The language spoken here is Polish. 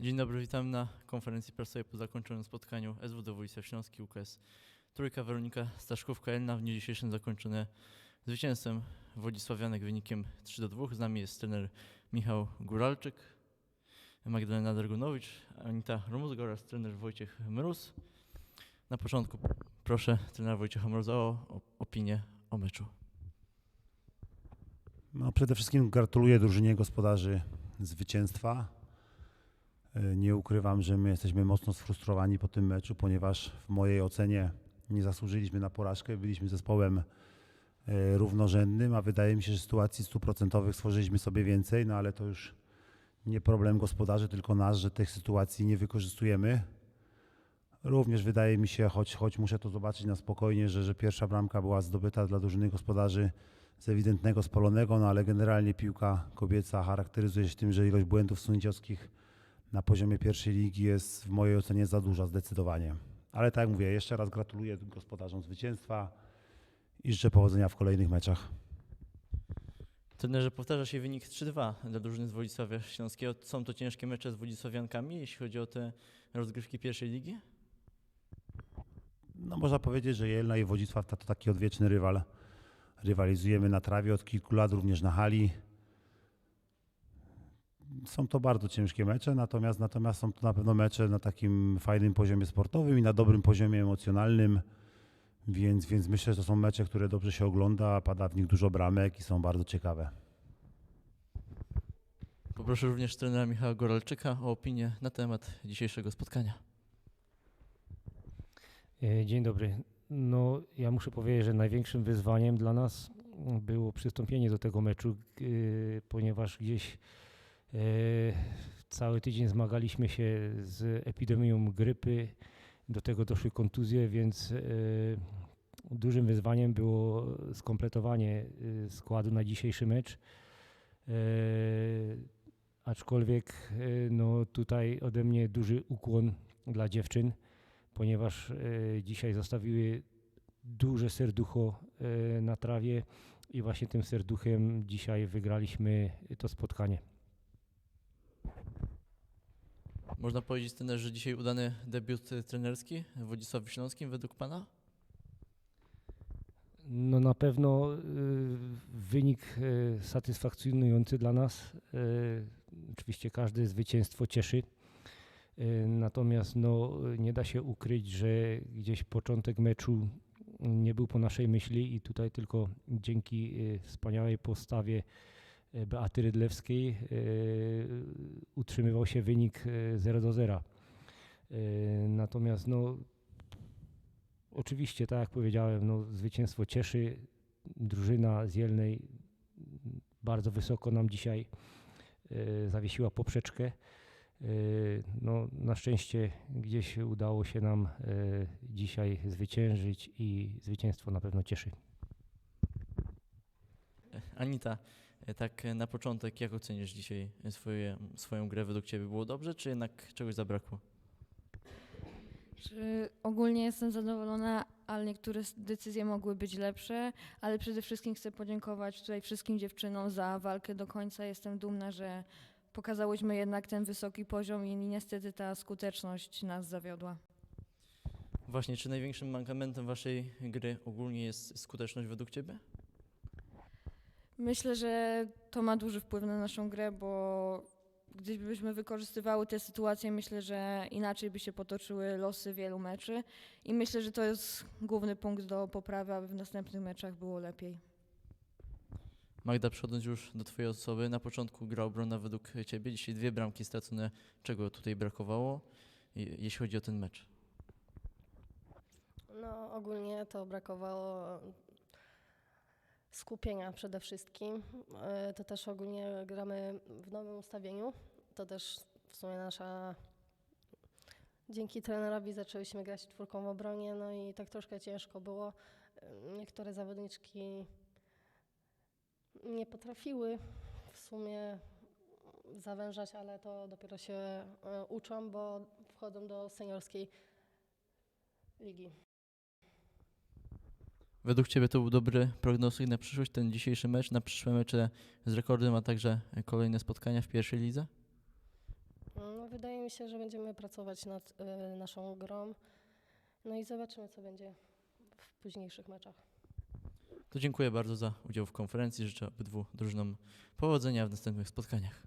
Dzień dobry, witam na konferencji prasowej po zakończonym spotkaniu SWD Wojska Śląski UKS. Trójka Weronika Staszkówka Elna w dniu dzisiejszym zakończone zwycięstwem Wodzisławianek wynikiem 3 do 2. Z nami jest trener Michał Góralczyk, Magdalena Dergunowicz, Anita Rumuzga oraz trener Wojciech Mróz. Na początku proszę trenera Wojciecha Mroza o opinię o meczu. No, przede wszystkim gratuluję drużynie gospodarzy zwycięstwa. E, Nie ukrywam, że my jesteśmy mocno sfrustrowani po tym meczu, ponieważ w mojej ocenie nie zasłużyliśmy na porażkę. Byliśmy zespołem e, równorzędnym, a wydaje mi się, że sytuacji stuprocentowych stworzyliśmy sobie więcej, no ale to już nie problem gospodarzy, tylko nasz, że tych sytuacji nie wykorzystujemy. Również wydaje mi się, choć, choć muszę to zobaczyć na spokojnie, że, że pierwsza bramka była zdobyta dla drużyny gospodarzy z ewidentnego spalonego, no ale generalnie piłka kobieca charakteryzuje się tym, że ilość błędów sędziowskich na poziomie pierwszej ligi jest w mojej ocenie za duża zdecydowanie. Ale tak jak mówię, jeszcze raz gratuluję gospodarzom zwycięstwa i życzę powodzenia w kolejnych meczach. Trenerze, powtarza się wynik 3-2 dla drużyny z Wodzisławia Śląskiego. Są to ciężkie mecze z Wodzisławiankami, jeśli chodzi o te rozgrywki pierwszej ligi? No można powiedzieć, że Jelna i Wodzisław to taki odwieczny rywal. Rywalizujemy na trawie od kilku lat, również na hali. Są to bardzo ciężkie mecze, natomiast, natomiast są to na pewno mecze na takim fajnym poziomie sportowym i na dobrym poziomie emocjonalnym. Więc, więc myślę, że to są mecze, które dobrze się ogląda, pada w nich dużo bramek i są bardzo ciekawe. Poproszę również trenera Michała Goralczyka o opinię na temat dzisiejszego spotkania. E, Dzień dobry. No, ja muszę powiedzieć, że największym wyzwaniem dla nas było przystąpienie do tego meczu, e, ponieważ gdzieś cały tydzień zmagaliśmy się z epidemią grypy, do tego doszły kontuzje, więc e, dużym wyzwaniem było skompletowanie e, składu na dzisiejszy mecz. E, Aczkolwiek e, no, tutaj ode mnie duży ukłon dla dziewczyn ponieważ e, dzisiaj zostawiły duże serducho e, na trawie i właśnie tym serduchem dzisiaj wygraliśmy to spotkanie. Można powiedzieć trener, że dzisiaj udany debiut trenerski w Wodzisławiu Śląskim według Pana? No na pewno e, wynik e, satysfakcjonujący dla nas. E, Oczywiście każde zwycięstwo cieszy. Natomiast no, nie da się ukryć, że gdzieś początek meczu nie był po naszej myśli i tutaj tylko dzięki wspaniałej postawie Beaty Rydlewskiej e, utrzymywał się wynik e, 0 do 0. E, Natomiast no, oczywiście, tak jak powiedziałem, no, zwycięstwo cieszy. Drużyna z Jelnej bardzo wysoko nam dzisiaj e, zawiesiła poprzeczkę. E, No, na szczęście gdzieś udało się nam e, dzisiaj zwyciężyć i zwycięstwo na pewno cieszy. E, Anita, e, tak e, na początek, jak ocenisz dzisiaj e, swoje, swoją grę według Ciebie? Było dobrze, czy jednak czegoś zabrakło? Ogólnie jestem zadowolona, ale niektóre decyzje mogły być lepsze, ale przede wszystkim chcę podziękować tutaj wszystkim dziewczynom za walkę do końca. Jestem dumna, że pokazałyśmy jednak ten wysoki poziom i niestety ta skuteczność nas zawiodła. Właśnie, czy największym mankamentem Waszej gry ogólnie jest skuteczność według Ciebie? Myślę, że to ma duży wpływ na naszą grę, bo gdybyśmy wykorzystywały te sytuacje, myślę, że inaczej by się potoczyły losy wielu meczy i myślę, że to jest główny punkt do poprawy, aby w następnych meczach było lepiej. Magda, przechodząc już do Twojej osoby, na początku gra obrona według Ciebie, dzisiaj dwie bramki stracone. Czego tutaj brakowało, je- jeśli chodzi o ten mecz? No, ogólnie to brakowało skupienia przede wszystkim. E, To też ogólnie gramy w nowym ustawieniu. To też w sumie nasza. Dzięki trenerowi zaczęliśmy grać czwórką w obronie, no i tak troszkę ciężko było. E, Niektóre zawodniczki nie potrafiły w sumie zawężać, ale to dopiero się e, uczą, bo wchodzą do seniorskiej ligi. Według Ciebie to był dobry prognostyk na przyszłość, ten dzisiejszy mecz, na przyszłe mecze z rekordem, a także kolejne spotkania w pierwszej lidze? No, wydaje mi się, że będziemy pracować nad y, naszą grą. No i zobaczymy, co będzie w późniejszych meczach. To dziękuję bardzo za udział w konferencji. Życzę obydwu drużynom powodzenia w następnych spotkaniach.